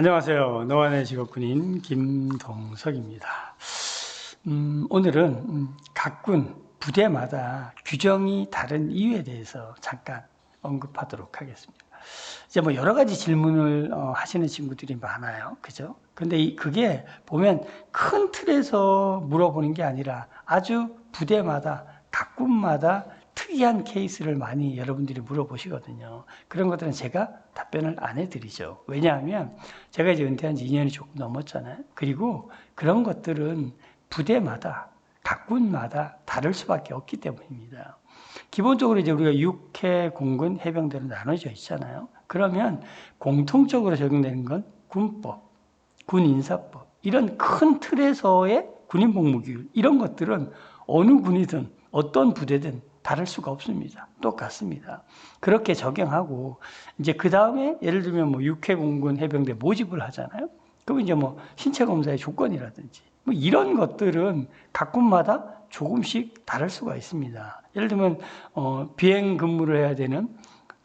안녕하세요. 노안의 직업군인 김동석입니다. 음, 오늘은 음, 각군 부대마다 규정이 다른 이유에 대해서 잠깐 언급하도록 하겠습니다. 이제 뭐 여러 가지 질문을 어, 하시는 친구들이 많아요. 그죠? 근데 이, 그게 보면 큰 틀에서 물어보는 게 아니라 아주 부대마다 각 군마다 특이한 케이스를 많이 여러분들이 물어보시거든요. 그런 것들은 제가 답변을 안 해드리죠. 왜냐하면 제가 이제 은퇴한 지 2년이 조금 넘었잖아요. 그리고 그런 것들은 부대마다, 각 군마다 다를 수밖에 없기 때문입니다. 기본적으로 이제 우리가 육해, 공군, 해병대로 나눠져 있잖아요. 그러면 공통적으로 적용되는 건 군법, 군인사법, 이런 큰 틀에서의 군인 복무 규율, 이런 것들은 어느 군이든 어떤 부대든 다를 수가 없습니다. 똑같습니다. 그렇게 적용하고 이제 그 다음에 예를 들면 뭐 육해공군 해병대 모집을 하잖아요. 그럼 이제 뭐 신체 검사의 조건이라든지 뭐 이런 것들은 각 군마다 조금씩 다를 수가 있습니다. 예를 들면 어 비행 근무를 해야 되는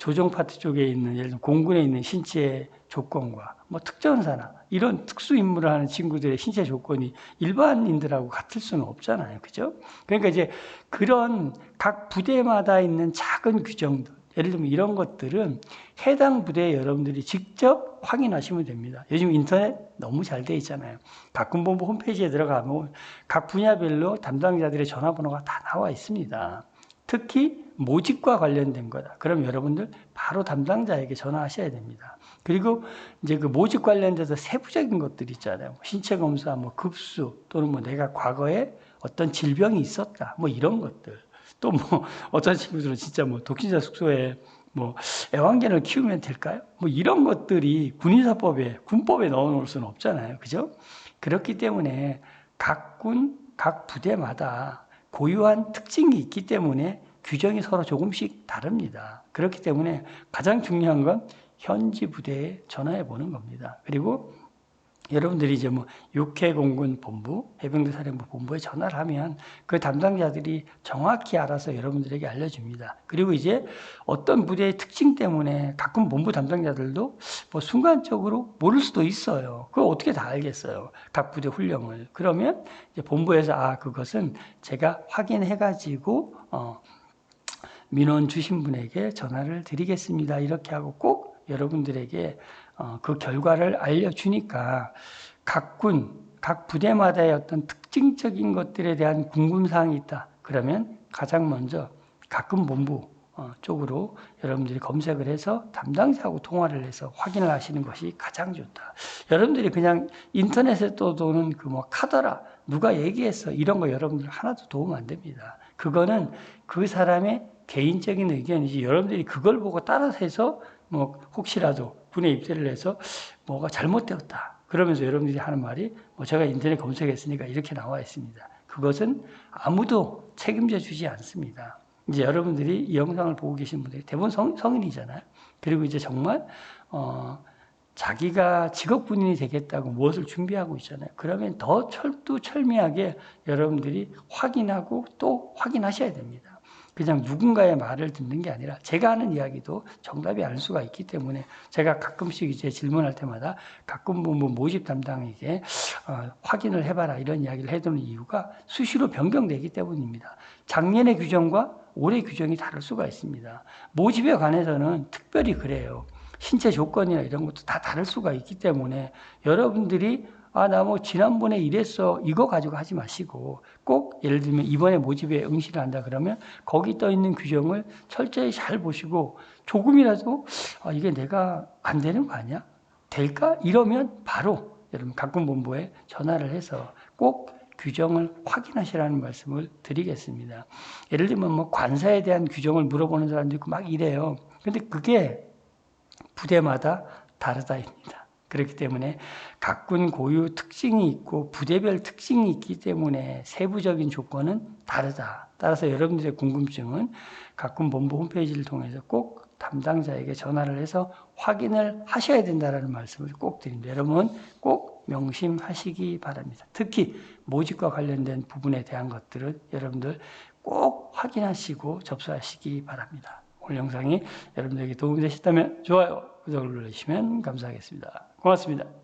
조종 파트 쪽에 있는 예를 들면 공군에 있는 신체 조건과 뭐 특전사나 이런 특수 임무를 하는 친구들의 신체 조건이 일반인들하고 같을 수는 없잖아요. 그죠? 그러니까 이제 그런 각 부대마다 있는 작은 규정들 예를 들면 이런 것들은 해당 부대에 여러분들이 직접 확인하시면 됩니다. 요즘 인터넷 너무 잘 돼 있잖아요. 각 군본부 홈페이지에 들어가면 각 분야별로 담당자들의 전화번호가 다 나와 있습니다. 특히 모집과 관련된 거다. 그럼 여러분들 바로 담당자에게 전화하셔야 됩니다. 그리고 이제 그 모집 관련돼서 세부적인 것들 있잖아요. 신체 검사, 뭐 급수 또는 뭐 내가 과거에 어떤 질병이 있었다. 뭐 이런 것들. 또 뭐 어떤 친구들은 진짜 뭐 독신자 숙소에 뭐 애완견을 키우면 될까요? 뭐 이런 것들이 군인사법에 군법에 넣어놓을 수는 없잖아요. 그죠? 그렇기 때문에 각 군, 각 부대마다 고유한 특징이 있기 때문에 규정이 서로 조금씩 다릅니다. 그렇기 때문에 가장 중요한 건 현지 부대에 전화해 보는 겁니다. 그리고 여러분들이 이제 뭐 육해공군 본부, 해병대 사령부 본부에 전화를 하면 그 담당자들이 정확히 알아서 여러분들에게 알려줍니다. 그리고 이제 어떤 부대의 특징 때문에 가끔 본부 담당자들도 뭐 순간적으로 모를 수도 있어요. 그걸 어떻게 다 알겠어요. 각 부대 훈령을. 그러면 이제 본부에서 아, 그것은 제가 확인해가지고, 어, 민원 주신 분에게 전화를 드리겠습니다. 이렇게 하고 꼭 여러분들에게 어, 그 결과를 알려주니까 각 군, 각 부대마다의 어떤 특징적인 것들에 대한 궁금사항이 있다. 그러면 가장 먼저 각군 본부 어, 쪽으로 여러분들이 검색을 해서 담당자하고 통화를 해서 확인을 하시는 것이 가장 좋다. 여러분들이 그냥 인터넷에 떠도는 그 뭐 카더라, 누가 얘기했어, 이런 거 여러분들 하나도 도움 안 됩니다. 그거는 그 사람의 개인적인 의견이지 여러분들이 그걸 보고 따라서 해서 뭐 혹시라도 군에 입대를 해서 뭐가 잘못되었다. 그러면서 여러분들이 하는 말이 뭐 제가 인터넷 검색했으니까 이렇게 나와 있습니다. 그것은 아무도 책임져 주지 않습니다. 이제 여러분들이 이 영상을 보고 계신 분들이 대부분 성, 성인이잖아요. 그리고 이제 정말 어, 자기가 직업 군인이 되겠다고 무엇을 준비하고 있잖아요. 그러면 더 철두철미하게 여러분들이 확인하고 또 확인하셔야 됩니다. 그냥 누군가의 말을 듣는 게 아니라 제가 하는 이야기도 정답이 아닐 수가 있기 때문에 제가 가끔씩 이제 질문할 때마다 가끔 본부 모집 담당에게 어, 확인을 해봐라 이런 이야기를 해두는 이유가 수시로 변경되기 때문입니다. 작년의 규정과 올해 규정이 다를 수가 있습니다. 모집에 관해서는 특별히 그래요. 신체 조건이나 이런 것도 다 다를 수가 있기 때문에 여러분들이 아, 나 뭐 지난번에 이랬어. 이거 가지고 하지 마시고 꼭 예를 들면 이번에 모집에 응시를 한다 그러면 거기 떠 있는 규정을 철저히 잘 보시고 조금이라도 아, 이게 내가 안 되는 거 아니야? 될까? 이러면 바로 여러분 각군본부에 전화를 해서 꼭 규정을 확인하시라는 말씀을 드리겠습니다. 예를 들면 뭐 관사에 대한 규정을 물어보는 사람도 있고 막 이래요. 근데 그게 부대마다 다르다입니다. 그렇기 때문에 각군 고유 특징이 있고 부대별 특징이 있기 때문에 세부적인 조건은 다르다. 따라서 여러분들의 궁금증은 각군 본부 홈페이지를 통해서 꼭 담당자에게 전화를 해서 확인을 하셔야 된다는 말씀을 꼭 드립니다. 여러분 꼭 명심하시기 바랍니다. 특히 모집과 관련된 부분에 대한 것들은 여러분들 꼭 확인하시고 접수하시기 바랍니다. 오늘 영상이 여러분들에게 도움이 되셨다면 좋아요, 구독을 눌러주시면 감사하겠습니다. 고맙습니다.